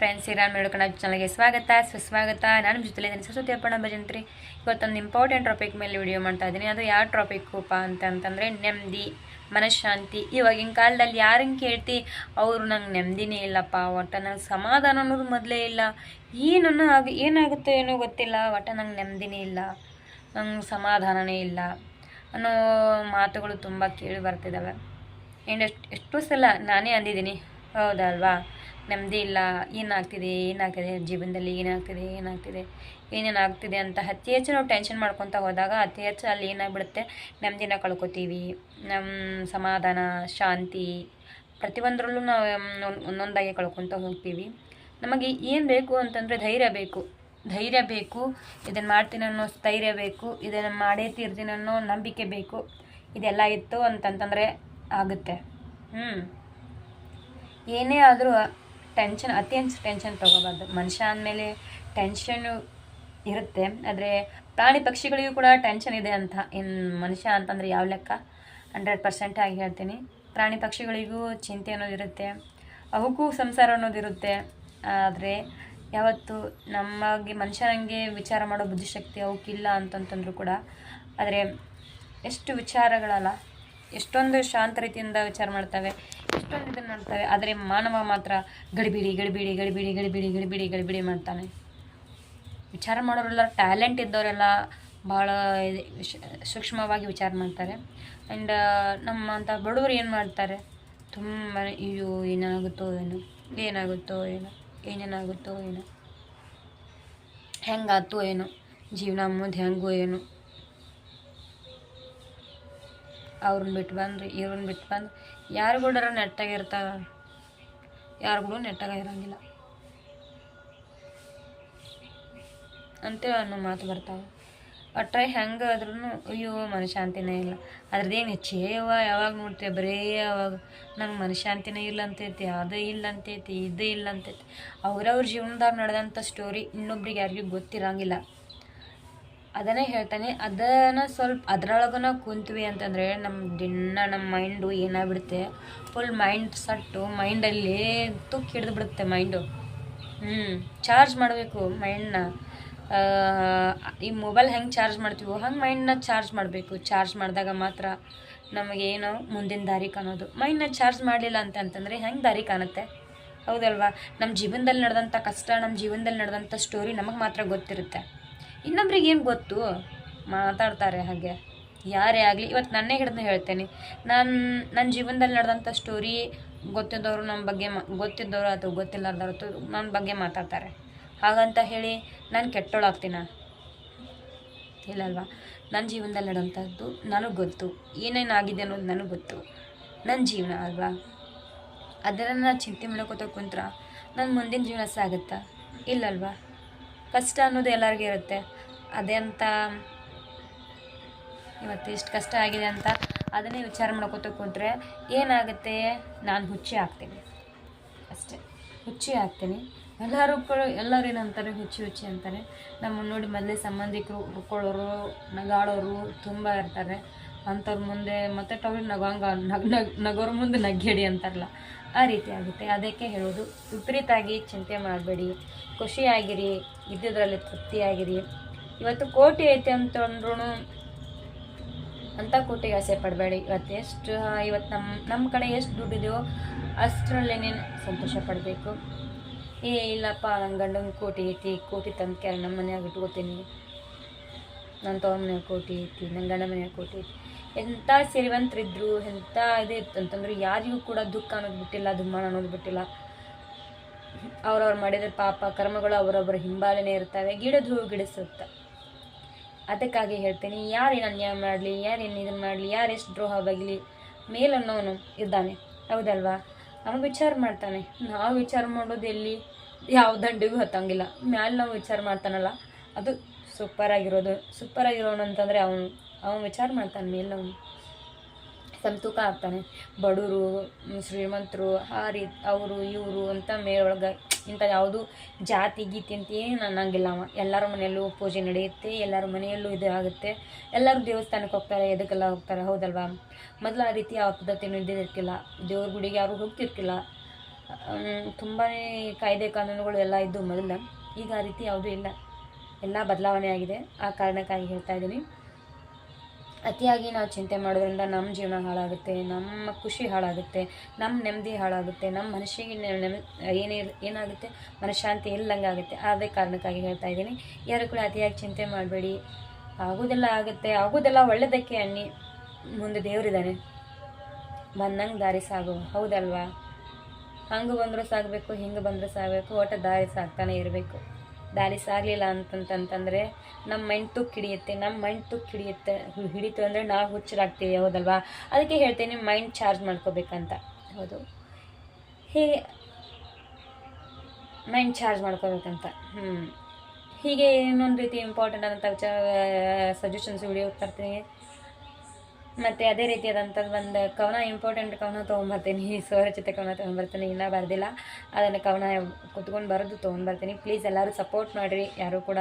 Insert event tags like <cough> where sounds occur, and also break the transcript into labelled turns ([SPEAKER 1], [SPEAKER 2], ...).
[SPEAKER 1] Friends Iran ಮೇಡ್ಕೊಂಡು ಚಾನಲ್ಗೆ ಸ್ವಾಗತ. ಸುಸ್ವಾಗತ. ನಾನು ನಿಮ್ಮ ಜೊತೆ ಇದ್ದೀನಿ ಸರಸ್ವತಿ ಅಪ್ಪಣ ಭಜಂತ್ರಿ ಇವತ್ತೊಂದು ಇಂಪಾರ್ಟೆಂಟ್ ಟಾಪಿಕ್ ಮೇಲೆ ವಿಡಿಯೋ ಮಾಡ್ತಾ ಇದ್ದೀನಿ. ಅದು ಯಾವ ಟಾಪಿಕ್ಕುಪ್ಪ ಅಂತ ಅಂತಂದರೆ ನೆಮ್ಮದಿ, ಮನಃಶಾಂತಿ. ಇವಾಗಿನ ಕಾಲದಲ್ಲಿ ಯಾರನ್ನು ಕೇಳ್ತಿ? ಅವರು ನಂಗೆ ನೆಮ್ಮದಿನೇ ಇಲ್ಲಪ್ಪ. ಒಟ್ಟು ನಂಗೆ ಸಮಾಧಾನ ಅನ್ನೋದು ಮೊದಲೇ ಇಲ್ಲ. ಏನನ್ನು ಆಗ ಏನಾಗುತ್ತೋ ಏನೋ ಗೊತ್ತಿಲ್ಲ. ಒಟ್ಟು ನಂಗೆ ನೆಮ್ಮದಿನೇ ಇಲ್ಲ. ನಂಗೆ ಸಮಾಧಾನನೇ ಇಲ್ಲ ಅನ್ನೋ ಮಾತುಗಳು ತುಂಬ ಕೇಳಿ ಬರ್ತಿದ್ದಾವೆ ಆ್ಯಂಡ್ ಎಷ್ಟು, ಎಷ್ಟೋ ಸಲ ನಾನೇ ಅಂದಿದ್ದೀನಿ. ಹೌದಲ್ವಾ? ನೆಮ್ಮದಿ ಇಲ್ಲ, ಏನಾಗ್ತಿದೆ ಏನಾಗ್ತಿದೆ, ಜೀವನದಲ್ಲಿ ಏನಾಗ್ತಿದೆ ಏನಾಗ್ತಿದೆ, ಏನೇನು ಆಗ್ತಿದೆ ಅಂತ ಅತಿ ಹೆಚ್ಚು ನಾವು ಟೆನ್ಷನ್ ಮಾಡ್ಕೊತ ಹೋದಾಗ ಅತಿ ಹೆಚ್ಚು ಅಲ್ಲಿ ಏನಾಗ್ಬಿಡುತ್ತೆ? ನೆಮ್ಮದಿನ ಕಳ್ಕೊತೀವಿ. ನಮ್ಮ ಸಮಾಧಾನ, ಶಾಂತಿ ಪ್ರತಿಯೊಂದರಲ್ಲೂ ನಾವು ಒಂದೊಂದಾಗಿ ಕಳ್ಕೊತ ಹೋಗ್ತೀವಿ. ನಮಗೆ ಏನು ಬೇಕು ಅಂತಂದರೆ ಧೈರ್ಯ ಬೇಕು. ಧೈರ್ಯ ಬೇಕು ಇದನ್ನು ಮಾಡ್ತೀನಿ ಅನ್ನೋ ಸ್ಥೈರ್ಯ ಬೇಕು, ಇದನ್ನು ಮಾಡೇ ತೀರ್ತೀನಿ ಅನ್ನೋ ನಂಬಿಕೆ ಬೇಕು. ಇದೆಲ್ಲ ಇತ್ತು ಅಂತಂತಂದರೆ ಆಗುತ್ತೆ. ಹ್ಞೂ ಏನೇ ಆದರೂ ಟೆನ್ಷನ್ ಅತಿ ಹೆಚ್ಚು ಟೆನ್ಷನ್ ತೊಗೋಬಾರ್ದು. ಮನುಷ್ಯ ಅಂದಮೇಲೆ ಟೆನ್ಷನ್ನು ಇರುತ್ತೆ. ಆದರೆ ಪ್ರಾಣಿ ಪಕ್ಷಿಗಳಿಗೂ ಕೂಡ ಟೆನ್ಷನ್ ಇದೆ ಅಂತ. ಇನ್ನು ಮನುಷ್ಯ ಅಂತಂದರೆ ಯಾವ ಲೆಕ್ಕ? ಹಂಡ್ರೆಡ್ ಪರ್ಸೆಂಟ್ ಆಗಿ ಹೇಳ್ತೀನಿ. ಪ್ರಾಣಿ ಪಕ್ಷಿಗಳಿಗೂ ಚಿಂತೆ ಅನ್ನೋದು ಇರುತ್ತೆ. ಅವಕ್ಕೂ ಸಂಸಾರ ಅನ್ನೋದಿರುತ್ತೆ ಆದರೆ ಯಾವತ್ತು ನಮಗೆ ಮನುಷ್ಯನಂಗೆ ವಿಚಾರ ಮಾಡೋ ಬುದ್ಧಿಶಕ್ತಿ ಅವಕ್ಕಿಲ್ಲ ಅಂತಂತಂದ್ರೂ ಕೂಡ, ಆದರೆ ಎಷ್ಟು ವಿಚಾರಗಳಲ್ಲ. ಎಷ್ಟೊಂದು ಶಾಂತ ರೀತಿಯಿಂದ ವಿಚಾರ ಮಾಡ್ತವೆ, ಎಷ್ಟೊಂದು ಇದನ್ನು ಮಾಡ್ತವೆ ಆದರೆ ಮಾನವ ಮಾತ್ರ ಗಡಿಬಿಡಿ ಗಡಿಬಿಡಿ ಗಡಿಬಿಡಿ ಗಡಿಬಿಡಿ ಗಡಿಬಿಡಿ ಗಡಿಬಿಡಿ ಮಾಡ್ತಾನೆ. ವಿಚಾರ ಮಾಡೋರೆಲ್ಲ ಟ್ಯಾಲೆಂಟ್ ಇದ್ದವರೆಲ್ಲ ಭಾಳ ಸೂಕ್ಷ್ಮವಾಗಿ ವಿಚಾರ ಮಾಡ್ತಾರೆ. ಆ್ಯಂಡ್ ನಮ್ಮಂಥ ಬಡವರು ಏನು ಮಾಡ್ತಾರೆ? ತುಂಬ ಅಯ್ಯೋ, ಏನಾಗುತ್ತೋ ಏನೋ ಏನಾಗುತ್ತೋ ಏನೋ, ಏನೇನಾಗುತ್ತೋ ಏನೋ ಹೆಂಗಾತೋ ಏನೋ, ಜೀವನ ಮುಂದೆ ಹೆಂಗೋ ಏನೋ. ಅವ್ರನ್ನ ಬಿಟ್ಟು ಬಂದ್ರಿ, ಇವ್ರನ್ನ ಬಿಟ್ಟು ಬಂದು. ಯಾರು ಕೂಡ ನೆಟ್ಟಾಗಿರ್ತಾರ ಯಾರಿಗೂ ನೆಟ್ಟಾಗ ಇರೋಂಗಿಲ್ಲ. ಅಂತೇಳಿ ಅನ್ನೋ ಮಾತು ಬರ್ತಾವೆ. ಒಟ್ಟ ಹೆಂಗೆ ಆದ್ರೂ ಅಯ್ಯೋ, ಮನಶಾಂತಿನೇ ಇಲ್ಲ. ಅದ್ರದ್ದೇನು ಹೆಚ್ಚೇವ ಯಾವಾಗ ನೋಡ್ತೀವಿ ಬರೇ ಅವಾಗ ನಂಗೆ ಮನಃಶಾಂತಿನೇ ಇಲ್ಲ ಅಂತೈತಿ, ಅದು ಇಲ್ಲ ಅಂತೈತಿ, ಇದು ಇಲ್ಲ ಅಂತೈತಿ. ಅವ್ರವ್ರ ಜೀವನದಾಗ ನಡೆದಂಥ ಸ್ಟೋರಿ ಇನ್ನೊಬ್ರಿಗೆ ಯಾರಿಗೂ ಗೊತ್ತಿರಂಗಿಲ್ಲ. ಅದನ್ನೇ ಹೇಳ್ತಾನೆ. ಅದನ್ನು ಸ್ವಲ್ಪ ಅದರೊಳಗನ ಕುಂತ್ವಿ ಅಂತಂದರೆ ನಮ್ಮ ದಿನ ನಮ್ಮ ಮೈಂಡು ಏನಾಗ್ಬಿಡುತ್ತೆ? Full mind ಸಟ್ಟು. ಮೈಂಡಲ್ಲಿ ತುಕ್ ಹಿಡಿದು ಬಿಡುತ್ತೆ ಮೈಂಡು ಹ್ಞೂ ಚಾರ್ಜ್ ಮಾಡಬೇಕು ಮೈಂಡ್ನ ಈ ಮೊಬೈಲ್ ಹೆಂಗೆ ಚಾರ್ಜ್ ಮಾಡ್ತೀವೋ ಹಂಗೆ ಮೈಂಡ್ನ ಚಾರ್ಜ್ ಮಾಡಬೇಕು. ಚಾರ್ಜ್ ಮಾಡಿದಾಗ ಮಾತ್ರ ನಮಗೇನು ಮುಂದಿನ ದಾರಿ ಕಾಣೋದು. ಮೈಂಡ್ನ ಚಾರ್ಜ್ ಮಾಡಲಿಲ್ಲ ಅಂತ ಅಂತಂದರೆ ಹೆಂಗೆ ದಾರಿ ಕಾಣುತ್ತೆ? ಹೌದಲ್ವಾ? ನಮ್ಮ ಜೀವನದಲ್ಲಿ ನಡೆದಂಥ ಕಷ್ಟ ನಮ್ಮ ಜೀವನದಲ್ಲಿ ನಡೆದಂಥ ಸ್ಟೋರಿ ನಮಗೆ ಮಾತ್ರ ಗೊತ್ತಿರುತ್ತೆ. ಇನ್ನೊಬ್ರಿಗೆ ಏನು ಗೊತ್ತು? ಮಾತಾಡ್ತಾರೆ ಹಾಗೆ. ಯಾರೇ ಆಗಲಿ ಇವತ್ತು ನನ್ನೇ ಹಿಡಿದು ಹೇಳ್ತೇನೆ. ನಾನು ನನ್ನ ಜೀವನದಲ್ಲಿ ನಡೆದಂಥ ಸ್ಟೋರಿ ಗೊತ್ತಿದ್ದವರು ನಮ್ಮ ಬಗ್ಗೆ ಮಾ, ಗೊತ್ತಿದ್ದವರು ಅಥವಾ ಗೊತ್ತಿಲ್ಲದವ್ರು ನನ್ನ ಬಗ್ಗೆ ಮಾತಾಡ್ತಾರೆ. ಹಾಗಂತ ಹೇಳಿ ನಾನು ಕೆಟ್ಟೋಳಾಗ್ತೀನ? ಇಲ್ಲಲ್ವಾ? ನನ್ನ ಜೀವನದಲ್ಲಿ ನಡೆದಂಥದ್ದು ನನಗೆ ಗೊತ್ತು. ಏನೇನಾಗಿದೆ ಅನ್ನೋದು ನನಗೆ ಗೊತ್ತು. ನನ್ನ ಜೀವನ ಅಲ್ವಾ? ಅದನ್ನು ನಾನು ಚಿಂತೆ ಮಾಡ್ಕೋತ ಕುಂತ್ರ ನನ್ನ ಮುಂದಿನ ಜೀವನ ಸಾಗುತ್ತಾ? ಇಲ್ಲಲ್ವಾ? ಕಷ್ಟ ಅನ್ನೋದು ಎಲ್ಲರಿಗೂ ಇರುತ್ತೆ. ಅದೆಂತ ಇವತ್ತು ಇಷ್ಟು ಕಷ್ಟ ಆಗಿದೆ ಅಂತ ಅದನ್ನೇ ವಿಚಾರ ಮಾಡ್ಕೋತ ಕೂತ್ರೆ ಏನಾಗುತ್ತೆ? ನಾನು ಹುಚ್ಚಿ ಹಾಕ್ತೀನಿ ಅಷ್ಟೇ. ಹುಚ್ಚಿ ಹಾಕ್ತೀನಿ ಎಲ್ಲರೂ ಕೂಡ ಎಲ್ಲರೂ ಏನಂತಾರೆ? ಹುಚ್ಚಿ ಹುಚ್ಚಿ ಅಂತಾರೆ. ನಮ್ಮನ್ನು ನೋಡಿ ಮೊದಲೇ ಸಂಬಂಧಿಕರು ಹುಡ್ಕೊಳ್ಳೋರು ನಗಾಡೋರು ತುಂಬ ಇರ್ತಾರೆ. ಅಂಥವ್ರ ಮುಂದೆ, ಮತ್ತೆ ಟವ್ರಿಗೆ ನಗಂಗ, ನಗ್ ನಗ್, ನಗೋರ ಮುಂದೆ ನಗ್ಗೇಡಿ ಅಂತಾರಲ್ಲ, ಆ ರೀತಿ ಆಗುತ್ತೆ. ಅದಕ್ಕೆ ಹೇಳೋದು, ವಿಪರೀತಾಗಿ ಚಿಂತೆ ಮಾಡಬೇಡಿ. ಖುಷಿಯಾಗಿರಿ, ಇದ್ದಿದ್ರಲ್ಲಿ ತೃಪ್ತಿಯಾಗಿರಿ. ಇವತ್ತು ಕೋಟಿ ಐತೆ ಅಂತಂದ್ರೂ ಅಂಥ ಕೋಟಿಗೆ ಆಸೆ ಪಡಬೇಡಿ. ಇವತ್ತು ಎಷ್ಟು ಇವತ್ತು ನಮ್ಮ ನಮ್ಮ ಕಡೆ ಎಷ್ಟು ದುಡ್ಡಿದೆಯೋ ನೀನು ಸಂತೋಷ ಪಡಬೇಕು. ಏ, ಇಲ್ಲಪ್ಪ ನನ್ನ ಗಂಡನ ಕೋಟಿ ಐತಿ, ಕೋಟಿ ತಂದು ಕ್ಯಾರ ನಮ್ಮ ಮನೆಯಾಗ ಇಟ್ಕೋತೀನಿ. ನನ್ನ ತವ್ರ ಮನ್ಯಾಗ ಕೋಟಿ ಐತಿ ನನ್ನ ಗಂಡ ಮನೆಯಾಗ ಕೋಟಿ ಐತಿ. ಎಂಥ ಸಿರಿವಂತರಿದ್ರು ಎಂಥ ಇದು ಇತ್ತು ಅಂತಂದ್ರೆ ಯಾರಿಗೂ ಕೂಡ ದುಃಖ ಅನ್ನೋದು ಬಿಟ್ಟಿಲ್ಲ ದುಮ್ಮಾನ ಅನ್ನೋದು ಬಿಟ್ಟಿಲ್ಲ. ಅವ್ರವ್ರು ಮಾಡಿದ ಪಾಪ, ಕರ್ಮಗಳು ಅವರೊಬ್ಬರ ಹಿಂಬಾಲನೆ ಇರ್ತವೆ ಗಿಡದ ಹೂವು ಗಿಡಿಸುತ್ತೆ. ಅದಕ್ಕಾಗಿ ಹೇಳ್ತೀನಿ ಯಾರೇನು ಅನ್ಯಾಯ ಮಾಡಲಿ ಯಾರೇನು ಇದನ್ನು ಮಾಡಲಿ, ಯಾರು ಎಷ್ಟು ದ್ರೋಹ ಬಗ್ಲಿ, ಮೇಲನ್ನೋನು ಇದ್ದಾನೆ. ಹೌದಲ್ವಾ? ಅವನು ವಿಚಾರ ಮಾಡ್ತಾನೆ. ನಾವು ವಿಚಾರ ಮಾಡೋದು ಎಲ್ಲಿ? ಯಾವ ದಂಡಿಗೂ ಹತ್ತಂಗಿಲ್ಲ. ಮ್ಯಾಲೆ ನಾವು ವಿಚಾರ ಮಾಡ್ತಾನಲ್ಲ, ಅದು ಸೂಪರ್ ಆಗಿರೋದು. ಸೂಪರ್ ಆಗಿರೋನು ಅಂತಂದರೆ ಅವನು ಅವನು ವಿಚಾರ ಮಾಡ್ತಾನೆ ಮೇಲೆ ಅವನು ಸಂತೂಕ ಆಗ್ತಾನೆ. ಬಡವರು ಶ್ರೀಮಂತರು, ಆ ರೀತಿ ಅವರು, ಇವರು ಅಂತ ಮೇಲೊಳಗೆ ಇಂಥ ಯಾವುದು ಜಾತಿ, ಗೀತಿ ಅಂತ ಏನು ಅನ್ನಂಗಿಲ್ಲ ಅವ. ಎಲ್ಲರ ಮನೆಯಲ್ಲೂ ಪೂಜೆ ನಡೆಯುತ್ತೆ, ಎಲ್ಲರ ಮನೆಯಲ್ಲೂ ಇದು ಆಗುತ್ತೆ. ಎಲ್ಲರೂ ದೇವಸ್ಥಾನಕ್ಕೆ ಹೋಗ್ತಾರೆ, ಎದಕ್ಕೆಲ್ಲ ಹೋಗ್ತಾರೆ, ಹೌದಲ್ವಾ? ಮೊದಲು ಆ ರೀತಿ ಯಾವ ಪದ್ಧತಿನೂ ಇದ್ದಿರ್ತಿಲ್ಲ. ದೇವ್ರ ಗುಡಿಗೆ ಯಾರು ಹೋಗ್ತಿರ್ತಿಲ್ಲ. ತುಂಬಾ ಕಾಯ್ದೆ ಕಾನೂನುಗಳು ಎಲ್ಲ ಇದ್ದು ಮೊದಲು ಈಗ ಆ ರೀತಿ ಯಾವುದೂ ಇಲ್ಲ. ಎಲ್ಲ ಬದಲಾವಣೆ ಆಗಿದೆ. ಆ ಕಾರಣಕ್ಕಾಗಿ ಹೇಳ್ತಾ ಇದ್ದೀನಿ. ಅತಿಯಾಗಿ ನಾವು ಚಿಂತೆ ಮಾಡೋದ್ರಿಂದ ನಮ್ಮ ಜೀವನ ಹಾಳಾಗುತ್ತೆ, ನಮ್ಮ ಖುಷಿ ಹಾಳಾಗುತ್ತೆ, ನಮ್ಮ ನೆಮ್ಮದಿ ಹಾಳಾಗುತ್ತೆ, ನಮ್ಮ ಮನಸ್ಸಿಗೆ ನೆಮ್ ಏನೇ ಏನಾಗುತ್ತೆ, ಮನಃಶಾಂತಿ ಇಲ್ಲದಂಗೆ ಆಗುತ್ತೆ. ಅದೇ ಕಾರಣಕ್ಕಾಗಿ ಹೇಳ್ತಾ ಇದ್ದೀನಿ. ಯಾರು ಕೂಡ ಅತಿಯಾಗಿ ಚಿಂತೆ ಮಾಡಬೇಡಿ. ಆಗೋದೆಲ್ಲ ಆಗುತ್ತೆ. ಆಗೋದೆಲ್ಲ ಒಳ್ಳೆಯದಕ್ಕೆ ಅನ್ನಿ ಮುಂದೆ ದೇವರಿದ್ದಾನೆ. ಬಂದಂಗೆ ದಾರಿ ಸಾಗು. ಹೌದಲ್ವಾ? ಹಂಗೆ ಬಂದರೂ ಸಾಗಬೇಕು, ಹಿಂಗೆ ಬಂದರೂ ಸಾಗಬೇಕು, ಒಟ್ಟು ದಾರಿ ಸಾಗ್ತಾನೆ ಇರಬೇಕು. ದಾರಿ ಸಾಗಲಿಲ್ಲ ಅಂತಂತಂತಂದರೆ ನಮ್ಮ ಮೈಂಡ್ ತುಕ್ಕು ಹಿಡಿಯುತ್ತೆ ನಮ್ಮ ಮೈಂಡ್ ತುಕ್ಕು ಹಿಡಿಯುತ್ತೆ ಹಿಡಿತು ಅಂದರೆ ನಾವು ಹುಚ್ಚರಾಗ್ತೀವಿ, ಹೌದಲ್ವಾ? ಅದಕ್ಕೆ ಹೇಳ್ತೀನಿ ಮೈಂಡ್ ಚಾರ್ಜ್ ಮಾಡ್ಕೋಬೇಕಂತ. ಹೌದು. ಹೀಗೆ ಮೈಂಡ್ ಚಾರ್ಜ್ ಮಾಡ್ಕೋಬೇಕಂತ. ಹ್ಞೂ ಹೀಗೆ ಇನ್ನೊಂದು ರೀತಿ ಇಂಪಾರ್ಟೆಂಟ್ ಆದಂಥ ಸಜೆಷನ್ಸ್ ವಿಡಿಯೋ ತರ್ತೀನಿ. ಮತ್ತು ಅದೇ ರೀತಿಯಾದಂಥದ್ದು ಒಂದು ಕವನ ಇಂಪಾರ್ಟೆಂಟ್ ಕವನ ತೊಗೊಂಬರ್ತೀನಿ. ಸ್ವರಚಿತ <laughs> ಕವನ ತೊಗೊಂಬರ್ತೀನಿ. ಇನ್ನೂ ಬರೆದಿಲ್ಲ. ಅದನ್ನು ಕವನ ಕುತ್ಕೊಂಡು ಬರೆದು ತೊಗೊಂಬರ್ತೀನಿ. ಪ್ಲೀಸ್ ಎಲ್ಲರೂ ಸಪೋರ್ಟ್ ಮಾಡಿರಿ. ಯಾರೂ ಕೂಡ